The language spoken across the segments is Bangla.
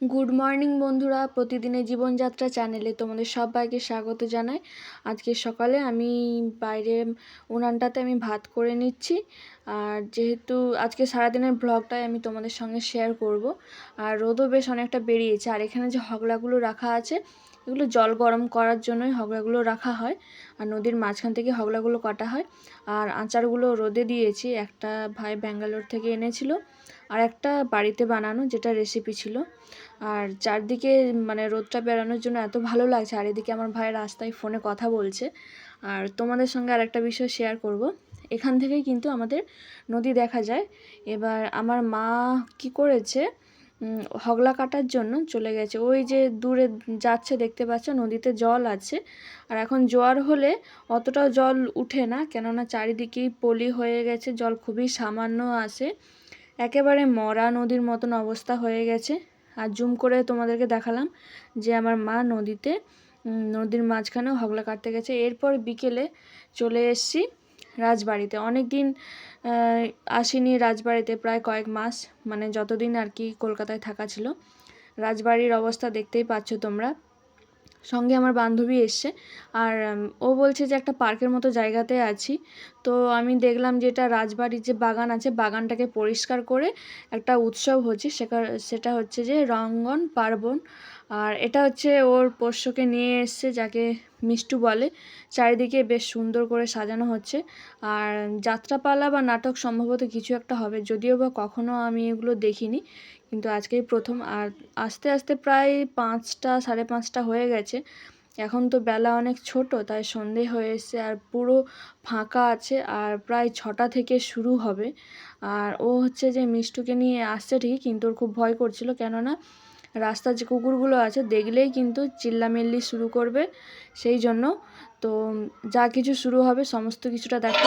গুড মর্নিং বন্ধুরা। প্রতিদিনের জীবনযাত্রা চ্যানেলে তোমাদের সবাইকে স্বাগত জানাই। আজকে সকালে আমি বাইরে উনানটাতে আমি ভাত করে নিচ্ছি। আর যেহেতু আজকে সারাদিনের ব্লগটাই আমি তোমাদের সঙ্গে শেয়ার করব। আর রোদও বেশ অনেকটা বেরিয়েছে। আর এখানে যে হগলাগুলো রাখা আছে, এগুলো জল গরম করার জন্যই হগলাগুলো রাখা হয়। আর নদীর মাঝখান থেকে হগলাগুলো কাটা হয়। আর আচারগুলো রোদে দিয়েছি। একটা ভাই ব্যাঙ্গালোর থেকে এনেছিল। আর একটা বাড়িতে বানানো, যেটা রেসিপি ছিল। আর চারদিকে মানে রোদটা বেরানোর জন্য এত ভালো লাগছে। আর এদিকে আমার ভাই রাস্তায় ফোনে কথা বলছে। আর তোমাদের সঙ্গে আর একটা বিষয় শেয়ার করব। এখান থেকেই কিন্তু আমাদের নদী দেখা যায়। এবার আমার মা কি করেছে? হগলা কাটার জন্য চলে গেছে। ওই যে দূরে যাচ্ছে, দেখতে পাচ্ছ, নদীতে জল আছে। আর এখন জোয়ার হলে অতটাও জল উঠে না, কেননা চারিদিকেই পলি হয়ে গেছে, জল খুবই সামান্য আসে একেবারে মরা নদীর মতন অবস্থা হয়ে গেছে। আর জুম করে তোমাদেরকে দেখালাম যে আমার মা নদীতে নদীর মাঝখানেও হগলা কাটতে গেছে। এরপর বিকেলে চলে এসছি রাজবাড়িতে। অনেক দিন আসিনি রাজবাড়িতে, প্রায় কয়েক মাস মানে যতদিন আর কি কলকাতায় থাকা ছিল। রাজবাড়ির অবস্থা দেখতেই পাচ্ছ তোমরা। সঙ্গে আমার বান্ধবী এসছে। আর ও বলছে যে একটা পার্কের মতো জায়গাতে আছি। তো আমি দেখলাম যে এটা রাজবাড়ির যে বাগান আছে, বাগানটাকে পরিষ্কার করে একটা উৎসব হচ্ছে। সেটা হচ্ছে যে রঙ্গন পার্বণ। আর এটা হচ্ছে ওর পোষ্যকে নিয়ে এসছে, যাকে মিষ্টু বলে। চারিদিকে বেশ সুন্দর করে সাজানো হচ্ছে। আর যাত্রাপালা বা নাটক সম্ভবত কিছু একটা হবে। যদিও বা কখনো আমি এগুলো দেখিনি। কিন্তু আজকেই প্রথম আর আস্তে আস্তে প্রায় পাঁচটা, সাড়ে পাঁচটা হয়ে গেছে। এখন তো বেলা অনেক ছোট, তাই সন্ধে হয়ে এসছে আর পুরো ফাঁকা আছে আর প্রায় ছটা থেকে শুরু হবে। আর ও হচ্ছে যে মিষ্টুকে নিয়ে আসছে ঠিকই, কিন্তু ওর খুব ভয় করছিল। কেননা রাস্তার যে কুকুরগুলো আছে, দেখলেই কিন্তু চিল্লামিল্লি শুরু করবে। সেই জন্য তো যা কিছু শুরু হবে, সমস্ত কিছুটা দেখো।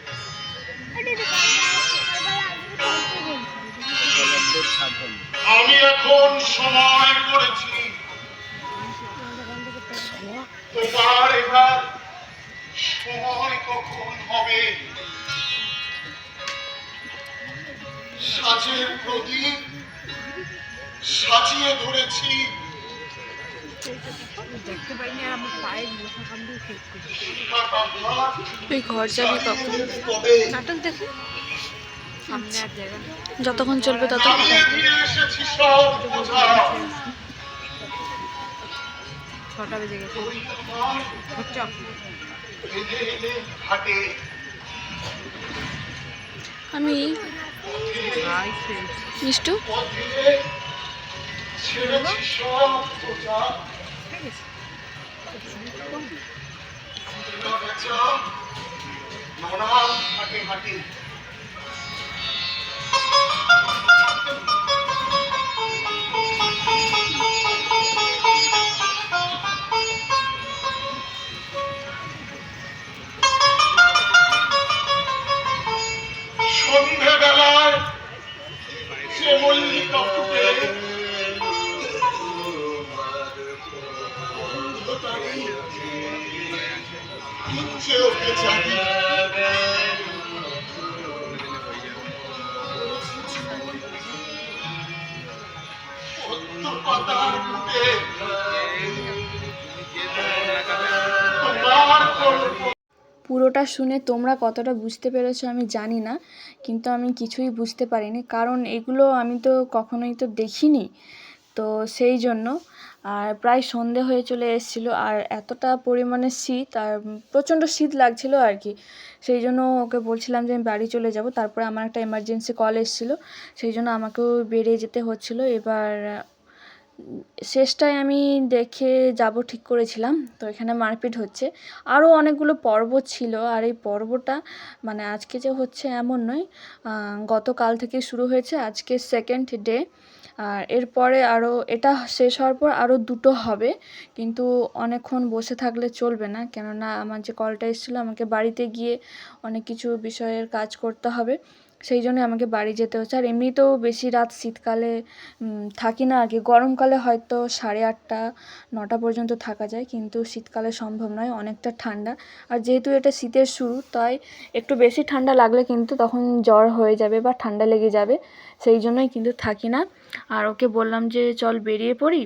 এখন সময় করেছি? তোমার এবার সময় কখন হবে? সাজের প্রদীপ সাজিয়ে ধরেছি। কান তুই ঘর যাবি কখন? নাটক দেখে? যতক্ষণ চলবে ততক্ষণ ছটা বেজে গেছে। আমি মিষ্টু? নানান হাটে হাটে পুরোটা শুনে তোমরা কতটা বুঝতে পেরেছ আমি জানি না, কিন্তু আমি কিছুই বুঝতে পারিনি। কারণ এগুলো আমি তো কখনোই তো দেখিনি। তো সেই জন্য, আর প্রায় সন্ধে হয়ে চলে এসেছিল, আর এতটা পরিমাণে শীত, আর প্রচণ্ড শীত লাগছিল আর কি। সেই জন্য ওকে বলছিলাম যে আমি বাড়ি চলে যাব। তারপরে আমার একটা এমার্জেন্সি কল এসেছিল। সেই জন্য আমাকেও বেরিয়ে যেতে হচ্ছিল। এবার শেষটায় আমি দেখে যাব ঠিক করেছিলাম। তো এখানে মারপিট হচ্ছে। আরও অনেকগুলো পর্ব ছিল আর এই পর্বটা মানে আজকে যে হচ্ছে এমন নয় গতকাল থেকে শুরু হয়েছে। আজকে সেকেন্ড ডে আর এরপরে আরও এটা শেষ হওয়ার পর আরও দুটো হবে। কিন্তু অনেকক্ষণ বসে থাকলে চলবে না। কেননা আমার যে কলটা এসেছিল, আমাকে বাড়িতে গিয়ে অনেক কিছু বিষয়ের কাজ করতে হবে। সেই জন্য আমাকে বাড়ি যেতে হচ্ছে। আর এমনিতেও বেশি রাত শীতকালে থাকি না আর কি গরমকালে হয়তো সাড়ে আটটা, নটা পর্যন্ত থাকা যায়, কিন্তু শীতকালে সম্ভব নয়, অনেকটা ঠান্ডা। আর যেহেতু এটা শীতের শুরু, তাই একটু বেশি ঠান্ডা লাগলে কিন্তু তখন জ্বর হয়ে যাবে বা ঠান্ডা লেগে যাবে। সেই জন্যই কিন্তু থাকি না। আর ওকে বললাম যে, চল বেরিয়ে পড়ি।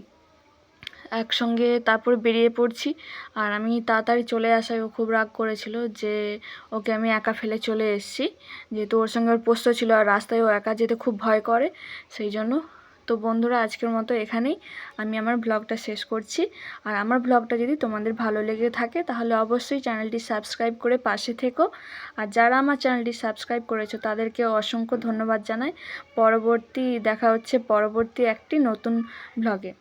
একসঙ্গে তারপর বেরিয়ে পড়ছি। আর আমি তাড়াতাড়ি চলে আসায় ও খুব রাগ করেছিল যে ওকে আমি একা ফেলে চলে এসেছি। যেহেতু ওর সঙ্গে ওর পোস্ত ছিল আর রাস্তায় ও একা যেতে খুব ভয় করে, সেই জন্য। তো বন্ধুরা, আজকের মতো এখানেই আমি আমার ব্লগটা শেষ করছি। আর আমার ব্লগটা যদি তোমাদের ভালো লেগে থাকে, তাহলে অবশ্যই চ্যানেলটি সাবস্ক্রাইব করে পাশে থেকো। আর যারা আমার চ্যানেলটি সাবস্ক্রাইব করেছ, তাদেরকে অসংখ্য ধন্যবাদ জানাই। পরবর্তী, দেখা হচ্ছে পরবর্তী একটি নতুন ব্লগে।